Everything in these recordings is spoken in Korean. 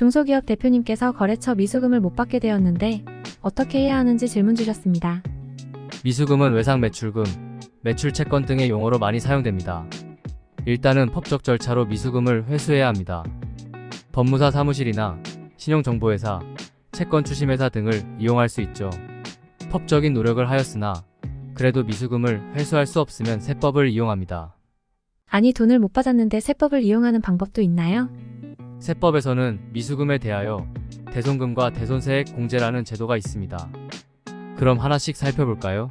중소기업 대표님께서 거래처 미수금을 못 받게 되었는데 어떻게 해야 하는지 질문 주셨습니다. 미수금은 외상 매출금, 매출 채권 등의 용어로 많이 사용됩니다. 일단은 법적 절차로 미수금을 회수해야 합니다. 법무사 사무실이나 신용정보회사, 채권 추심회사 등을 이용할 수 있죠. 법적인 노력을 하였으나 그래도 미수금을 회수할 수 없으면 세법을 이용합니다. 아니 돈을 못 받았는데 세법을 이용하는 방법도 있나요? 세법에서는 미수금에 대하여 대손금과 대손세액 공제라는 제도가 있습니다. 그럼 하나씩 살펴볼까요?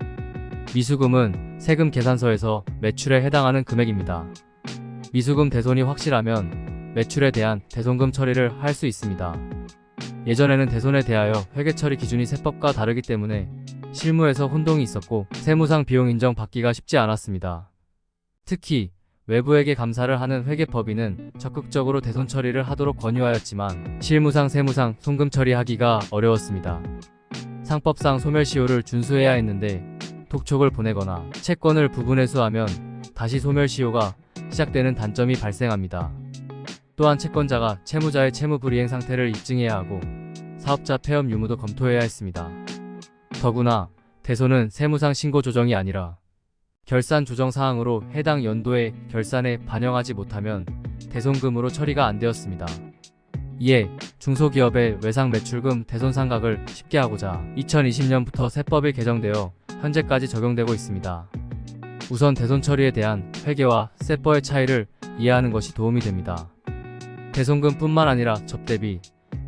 미수금은 세금 계산서에서 매출에 해당하는 금액입니다. 미수금 대손이 확실하면 매출에 대한 대손금 처리를 할 수 있습니다. 예전에는 대손에 대하여 회계 처리 기준이 세법과 다르기 때문에 실무에서 혼동이 있었고 세무상 비용 인정 받기가 쉽지 않았습니다. 특히 외부에게 감사를 하는 회계법인은 적극적으로 대손 처리를 하도록 권유하였지만 실무상 세무상 송금 처리하기가 어려웠습니다. 상법상 소멸시효를 준수해야 했는데 독촉을 보내거나 채권을 부분회수하면 다시 소멸시효가 시작되는 단점이 발생합니다. 또한 채권자가 채무자의 채무 불이행 상태를 입증해야 하고 사업자 폐업 유무도 검토해야 했습니다. 더구나 대손은 세무상 신고 조정이 아니라 결산 조정 사항으로 해당 연도의 결산에 반영하지 못하면 대손금으로 처리가 안 되었습니다. 이에 중소기업의 외상 매출금 대손 상각을 쉽게 하고자 2020년부터 세법이 개정되어 현재까지 적용되고 있습니다. 우선 대손 처리에 대한 회계와 세법의 차이를 이해하는 것이 도움이 됩니다. 대손금뿐만 아니라 접대비,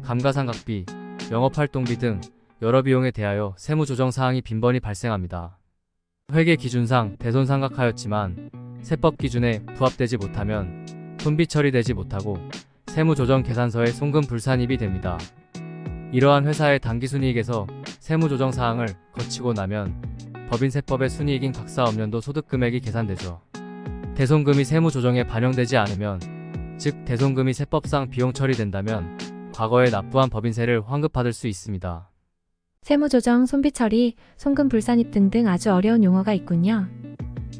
감가상각비, 영업활동비 등 여러 비용에 대하여 세무조정 사항이 빈번히 발생합니다. 회계 기준상 대손 상각하였지만 세법 기준에 부합되지 못하면 손비 처리되지 못하고 세무조정 계산서에 송금 불산입이 됩니다. 이러한 회사의 당기순이익에서 세무조정 사항을 거치고 나면 법인세법의 순이익인 각사업년도 소득금액이 계산되죠. 대손금이 세무조정에 반영되지 않으면 즉 대손금이 세법상 비용 처리된다면 과거에 납부한 법인세를 환급받을 수 있습니다. 세무조정, 손비처리, 송금 불산입 등등 아주 어려운 용어가 있군요.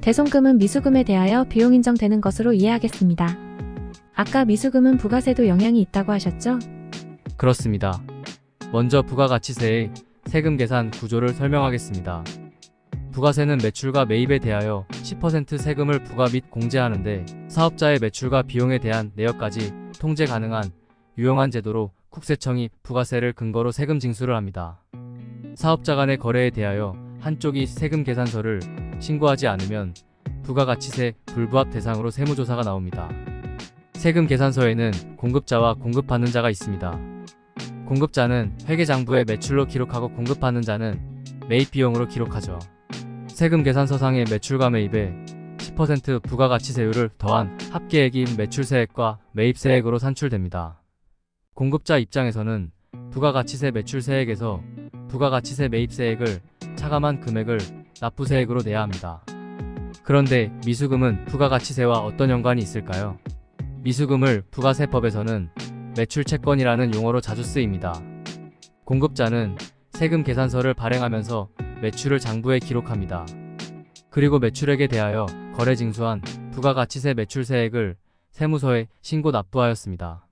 대손금은 미수금에 대하여 비용 인정되는 것으로 이해하겠습니다. 아까 미수금은 부가세도 영향이 있다고 하셨죠? 그렇습니다. 먼저 부가가치세의 세금 계산 구조를 설명하겠습니다. 부가세는 매출과 매입에 대하여 10% 세금을 부과 및 공제하는데 사업자의 매출과 비용에 대한 내역까지 통제 가능한 유용한 제도로 국세청이 부가세를 근거로 세금 징수를 합니다. 사업자 간의 거래에 대하여 한쪽이 세금 계산서를 신고하지 않으면 부가가치세 불부합 대상으로 세무조사가 나옵니다. 세금 계산서에는 공급자와 공급받는 자가 있습니다. 공급자는 회계장부에 매출로 기록하고 공급받는 자는 매입 비용으로 기록하죠. 세금 계산서상의 매출과 매입에 10% 부가가치세율을 더한 합계액인 매출세액과 매입세액으로 산출됩니다. 공급자 입장에서는 부가가치세 매출세액에서 부가가치세 매입세액을 차감한 금액을 납부세액으로 내야 합니다. 그런데 미수금은 부가가치세와 어떤 연관이 있을까요? 미수금을 부가세법에서는 매출채권이라는 용어로 자주 쓰입니다. 공급자는 세금 계산서를 발행하면서 매출을 장부에 기록합니다. 그리고 매출액에 대하여 거래 징수한 부가가치세 매출세액을 세무서에 신고 납부하였습니다.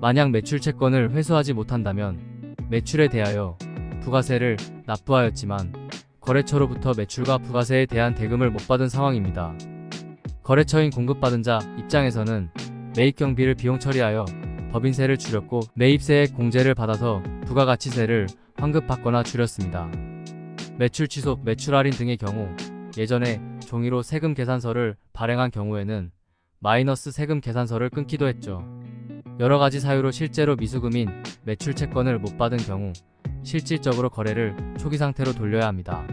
만약 매출채권을 회수하지 못한다면 매출에 대하여 부가세를 납부하였지만 거래처로부터 매출과 부가세에 대한 대금을 못 받은 상황입니다. 거래처인 공급받은 자 입장에서는 매입 경비를 비용 처리하여 법인세를 줄였고 매입세액 공제를 받아서 부가가치세를 환급받거나 줄였습니다. 매출 취소, 매출 할인 등의 경우 예전에 종이로 세금 계산서를 발행한 경우에는 마이너스 세금 계산서를 끊기도 했죠. 여러 가지 사유로 실제로 미수금인 매출 채권을 못 받은 경우 실질적으로 거래를 초기 상태로 돌려야 합니다.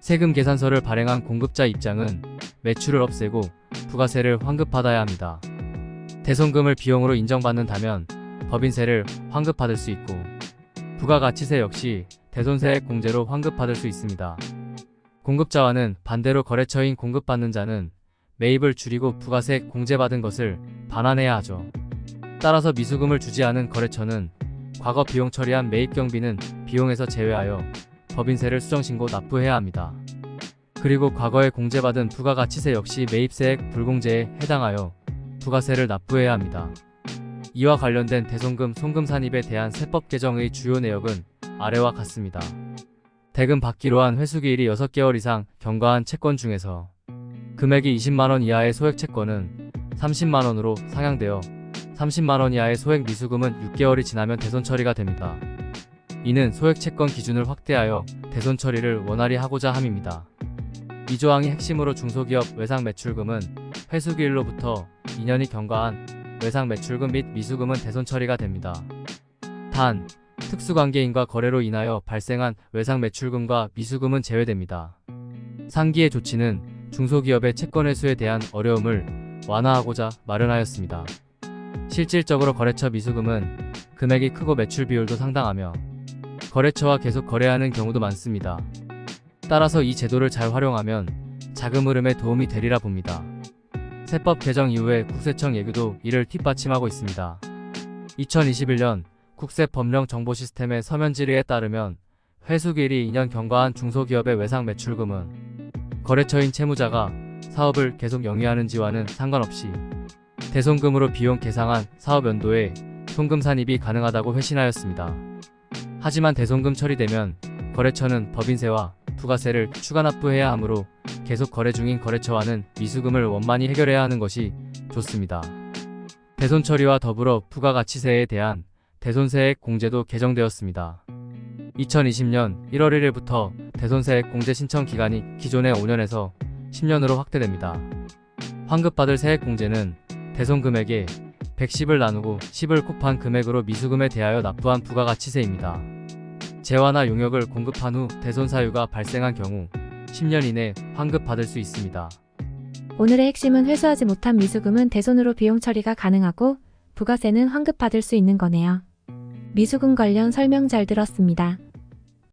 세금 계산서를 발행한 공급자 입장은 매출을 없애고 부가세를 환급받아야 합니다. 대손금을 비용으로 인정받는다면 법인세를 환급받을 수 있고 부가가치세 역시 대손세액 공제로 환급받을 수 있습니다. 공급자와는 반대로 거래처인 공급받는 자는 매입을 줄이고 부가세 공제받은 것을 반환해야 하죠. 따라서 미수금을 주지 않은 거래처는 과거 비용 처리한 매입 경비는 비용에서 제외하여 법인세를 수정신고 납부해야 합니다. 그리고 과거에 공제받은 부가가치세 역시 매입세액 불공제에 해당하여 부가세를 납부해야 합니다. 이와 관련된 대손금 송금 산입에 대한 세법 개정의 주요 내역은 아래와 같습니다. 대금 받기로 한 회수기일이 6개월 이상 경과한 채권 중에서 금액이 20만원 이하의 소액 채권은 30만원으로 상향되어 30만원 이하의 소액 미수금은 6개월이 지나면 대손 처리가 됩니다. 이는 소액 채권 기준을 확대하여 대손 처리를 원활히 하고자 함입니다. 이 조항이 핵심으로 중소기업 외상 매출금은 회수기일로부터 2년이 경과한 외상 매출금 및 미수금은 대손 처리가 됩니다. 단, 특수관계인과 거래로 인하여 발생한 외상 매출금과 미수금은 제외됩니다. 상기의 조치는 중소기업의 채권 회수에 대한 어려움을 완화하고자 마련하였습니다. 실질적으로 거래처 미수금은 금액이 크고 매출 비율도 상당하며 거래처와 계속 거래하는 경우도 많습니다. 따라서 이 제도를 잘 활용하면 자금 흐름에 도움이 되리라 봅니다. 세법 개정 이후에 국세청 예규도 이를 뒷받침하고 있습니다. 2021년 국세 법령 정보 시스템의 서면 질의에 따르면 회수기일이 2년 경과한 중소기업의 외상 매출금은 거래처인 채무자가 사업을 계속 영위하는지와는 상관없이 대손금으로 비용 계상한 사업 연도에 송금 산입이 가능하다고 회신하였습니다. 하지만 대손금 처리되면 거래처는 법인세와 부가세를 추가 납부해야 하므로 계속 거래 중인 거래처와는 미수금을 원만히 해결해야 하는 것이 좋습니다. 대손 처리와 더불어 부가가치세에 대한 대손세액 공제도 개정되었습니다. 2020년 1월 1일부터 대손세액 공제 신청 기간이 기존의 5년에서 10년으로 확대됩니다. 환급받을 세액 공제는 대손 금액의 110을 나누고 10을 곱한 금액으로 미수금에 대하여 납부한 부가가치세입니다. 재화나 용역을 공급한 후 대손 사유가 발생한 경우 10년 이내 환급받을 수 있습니다. 오늘의 핵심은 회수하지 못한 미수금은 대손으로 비용 처리가 가능하고 부가세는 환급받을 수 있는 거네요. 미수금 관련 설명 잘 들었습니다.